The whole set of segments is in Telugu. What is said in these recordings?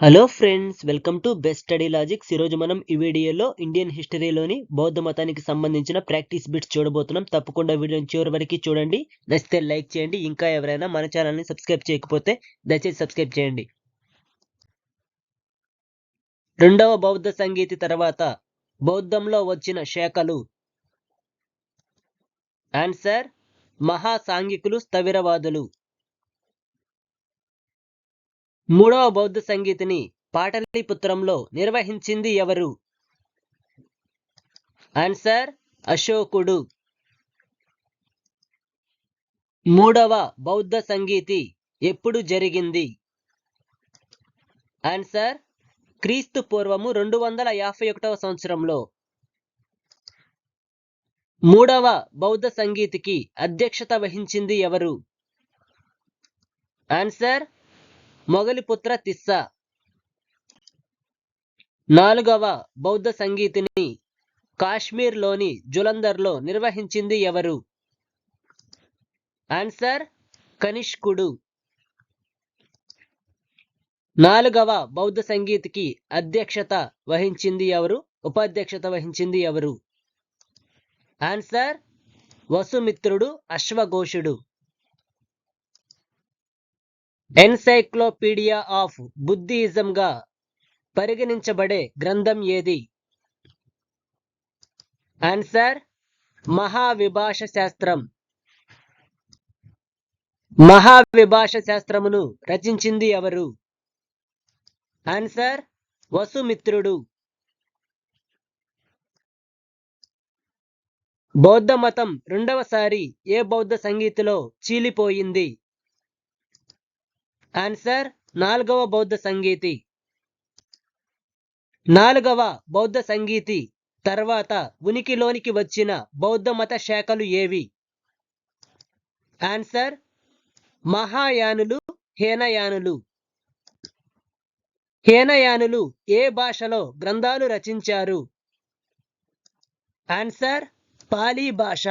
Hello friends welcome to best study logics ఈరోజు మనం ఈ వీడియోలో ఇండియన్ హిస్టరీలోని బౌద్ధ మతానికి సంబంధించిన ప్రాక్టీస్ బిట్స్ చూడబోతున్నాం. తప్పకుండా వీడియోని చివరి వరకు చూడండి. నచ్చితే లైక్ చేయండి. ఇంకా ఎవరైనా మన ఛానల్ని సబ్స్క్రైబ్ చేయకపోతే దయచేసి సబ్స్క్రైబ్ చేయండి. రెండవ బౌద్ధ సంగీతి తర్వాత బౌద్ధంలో వచ్చిన శాఖలు. ఆన్సర్ మహాసాంఘికులు స్థవిరవాదులు. మూడవ బౌద్ధ సంగీతిని పాటలీపుత్రంలో నిర్వహించింది ఎవరు? ఆన్సర్ అశోకుడు. మూడవ బౌద్ధ సంగీతి ఎప్పుడు జరిగింది? ఆన్సర్ క్రీస్తు పూర్వము రెండు వందల యాభై ఒకటవ సంవత్సరంలో. మూడవ బౌద్ధ సంగీతికి అధ్యక్షత వహించింది ఎవరు? ఆన్సర్ మొగలిపుత్ర తిస్స. నాలుగవ బౌద్ధ సంగీతిని కాశ్మీర్లోని జులందర్లో నిర్వహించింది ఎవరు? ఆన్సర్ కనిష్కుడు. నాలుగవ బౌద్ధ సంగీతికి అధ్యక్షత వహించింది ఎవరు? ఉపాధ్యక్షత వహించింది ఎవరు? ఆన్సర్ వసుమిత్రుడు అశ్వఘోషుడు. ఎన్సైక్లోపీడియా ఆఫ్ బుద్ధిజంగా పరిగణించబడే గ్రంథం ఏది? ఆన్సర్ మహావిభాష శాస్త్రం మహావిభాష శాస్త్రమును రచించింది ఎవరు? ఆన్సర్ వసుమిత్రుడు. బౌద్ధ మతం రెండవసారి ఏ బౌద్ధ సంగీతిలో చీలిపోయింది? ఆన్సర్ నాలుగవ బౌద్ధ సంగీతి. నాలుగవ బౌద్ధ సంగీతి. తర్వాత ఉనికిలోనికి వచ్చిన బౌద్ధ మత శాఖలు ఏవి? ఆన్సర్ మహాయానులు హేనయానులు. హేనయానులు ఏ భాషలో గ్రంథాలు రచించారు? ఆన్సర్ పాలీ భాష.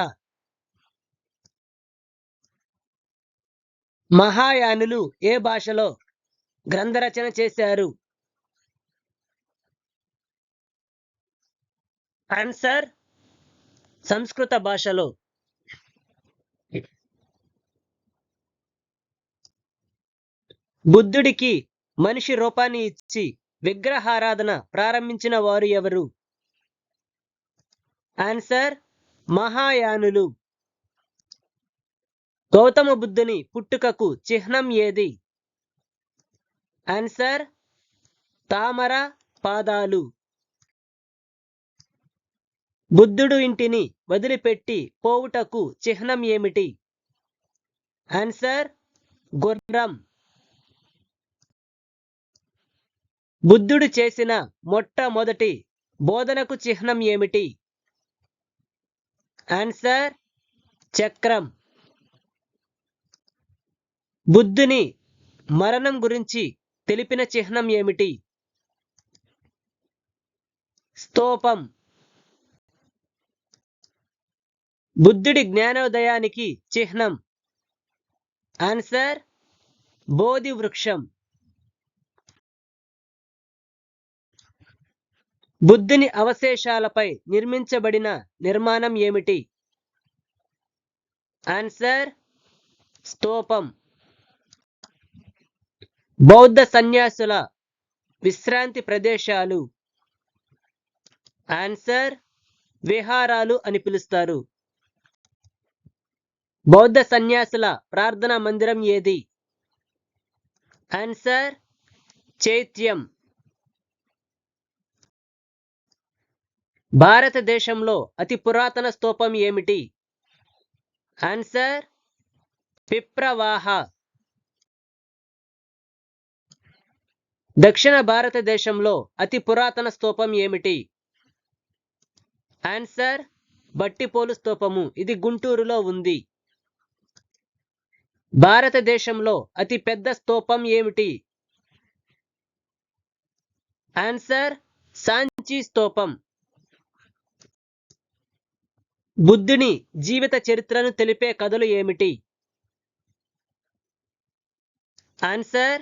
మహాయానులు ఏ భాషలో గ్రంథరచన చేశారు? ఆన్సర్ సంస్కృత భాషలో. బుద్ధుడికి మనిషి రూపాన్ని ఇచ్చి విగ్రహారాధన ప్రారంభించిన వారు ఎవరు? ఆన్సర్ మహాయానులు. గౌతమ బుద్ధుని పుట్టుకకు చిహ్నం ఏది? ఆన్సర్ తామర పాదాలు. బుద్ధుడు ఇంటిని వదిలిపెట్టి పోవుటకు చిహ్నం ఏమిటి? ఆన్సర్ గుర్రం. బుద్ధుడు చేసిన మొట్టమొదటి బోధనకు చిహ్నం ఏమిటి? ఆన్సర్ చక్రం. బుద్ధుని మరణం గురించి తెలిపిన చిహ్నం ఏమిటి? స్తూపం. బుద్ధుడి జ్ఞానోదయానికి చిహ్నం. ఆన్సర్ బోధి వృక్షం బుద్ధుని అవశేషాలపై నిర్మించబడిన నిర్మాణం ఏమిటి? ఆన్సర్ స్తూపం. బౌద్ధ సన్యాసుల విశ్రాంతి ప్రదేశాలు. ఆన్సర్ విహారాలు అని పిలుస్తారు. బౌద్ధ సన్యాసుల ప్రార్థనా మందిరం ఏది? ఆన్సర్ చైత్యం. భారతదేశంలో అతి పురాతన స్తూపం ఏమిటి? ఆన్సర్ పిప్రవాహ దక్షిణ భారతదేశంలో అతి పురాతన స్తూపం ఏమిటి? ఆన్సర్ బట్టిపోలు స్తూపము. ఇది గుంటూరులో ఉంది. భారతదేశంలో అతి పెద్ద స్తూపం ఏమిటి? ఆన్సర్ సాంచి స్తూపం. బుద్ధుని జీవిత చరిత్రను తెలిపే కథలు ఏమిటి? ఆన్సర్